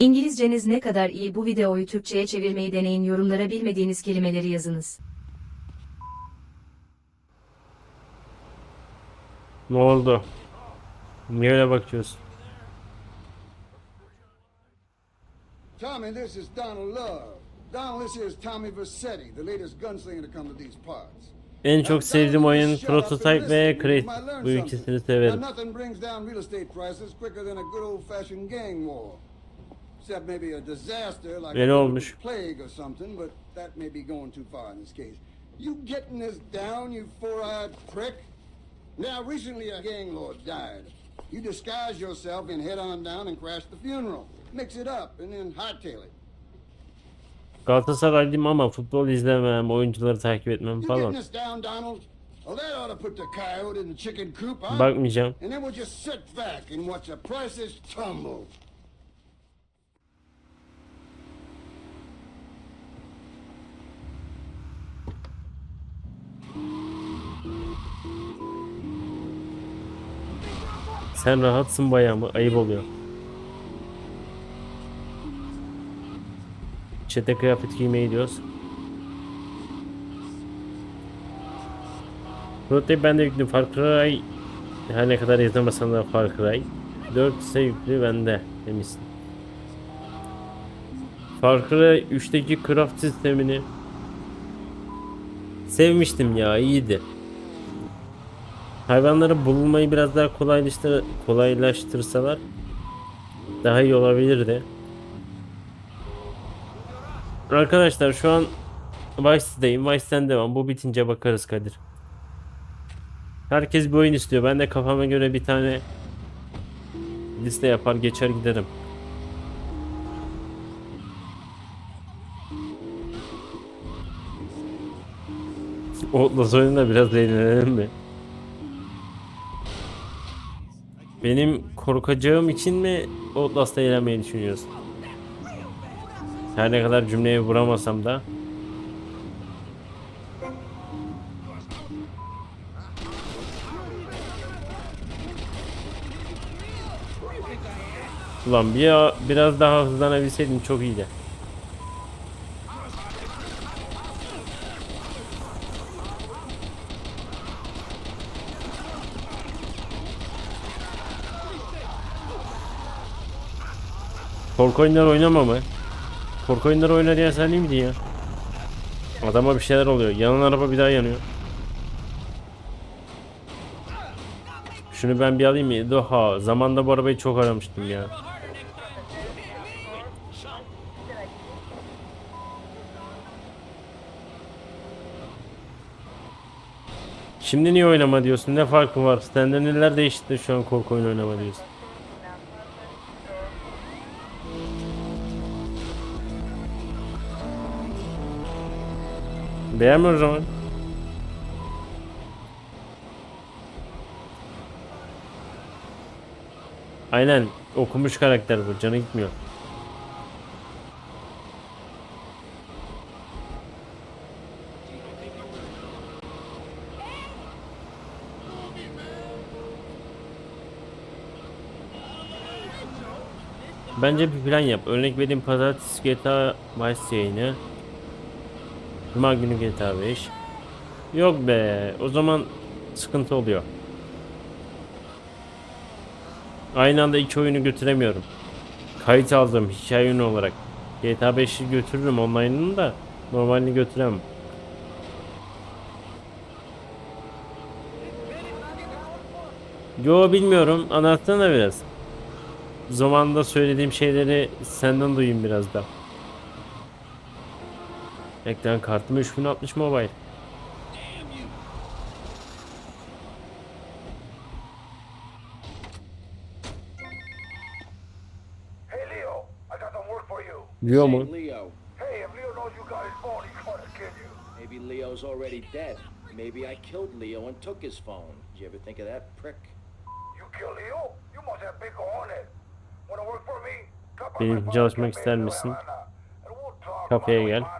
İngilizceniz ne kadar iyi bu videoyu Türkçe'ye çevirmeyi deneyin yorumlara bilmediğiniz kelimeleri yazınız. Ne oldu? Niye öyle bakıyorsun? Tommy, this is Donald Love. Donald, this is Tommy Vassetti, the latest gunslinger to come to these parts. En çok sevdiğim oyun Prototype ve learn Bu ikisini severim. Except maybe a disaster like a olmuş? plague or something, but that may be going too far in this case. You getting this down, you four-eyed prick? Now, recently a gang lord died. You disguise yourself and head on down and crash the funeral. Mix it up and then hightail it. Galatasaraylıyım ama futbol izlemem, oyuncuları takip etmem You falan. this down, Donald? Well, that ought to put the coyote in the chicken coop, huh? Bakmayacağım. And then we'll just sit back and watch the prices tumble. Sen rahatsın bayağı mı? Ayıp oluyor. Çete kıyafet giymeye gidiyoruz. Prototype bende yüklü Far Cry her ne kadar yazamasan da Far Cry 4 ise yüklü bende demişsin. Far Cry 3'teki craft sistemini sevmiştim ya iyiydi. Hayvanların bulunmayı biraz daha kolaylaştır kolaylaştırsalar daha iyi olabilirdi. Arkadaşlar şu an Vice'deyim. Vice'den devam. Bu bitince bakarız Kadir. Herkes bir oyun istiyor. Ben de kafama göre bir tane liste yapar geçer giderim. Outlast oyununda biraz eğlenelim mi? Benim korkacağım için mi Outlast'ta eğlenmeyi düşünüyorsun? Her ne kadar cümleyi vuramasam da. Ulan bir biraz daha hızlanabilseydim çok iyiydi. Korku oyunları oynama mı? Korku oyunları oyna diyen sen değil miydin ya? Adama bir şeyler oluyor. Yanan araba bir daha yanıyor. Şunu ben bir alayım mı? Doha. Zamanda bu arabayı çok aramıştım ya. Şimdi niye oynama diyorsun? Ne farkı var? Neler değişti de şu an korku oyunu oynama diyorsun? Beğenme o zaman. Aynen okumuş karakter bu canı gitmiyor. Bence bir plan yap. Örnek vereyim pazartesi GTA Vice yayını. Cuma günü GTA 5. Yok be. O zaman sıkıntı oluyor. Aynı anda iki oyunu götüremiyorum. Kayıt aldım hikaye oyunu olarak. GTA 5'i götürürüm online'ını da normalini götüremem. Yo bilmiyorum. Anlatsana biraz. Zamanında söylediğim şeyleri senden duyayım biraz da. Ekran kartım 3060 mobile. Hey Leo, I got some work for you. Leo Say mu? Hey, if Leo knows you got his phone, he's gonna kill you. Maybe Leo's already dead. Maybe I killed Leo and took his phone. Did you ever think of that, prick? You kill Leo? You must have big cojones. Wanna work for me? Benim çalışmak ister misin? Kafeye gel.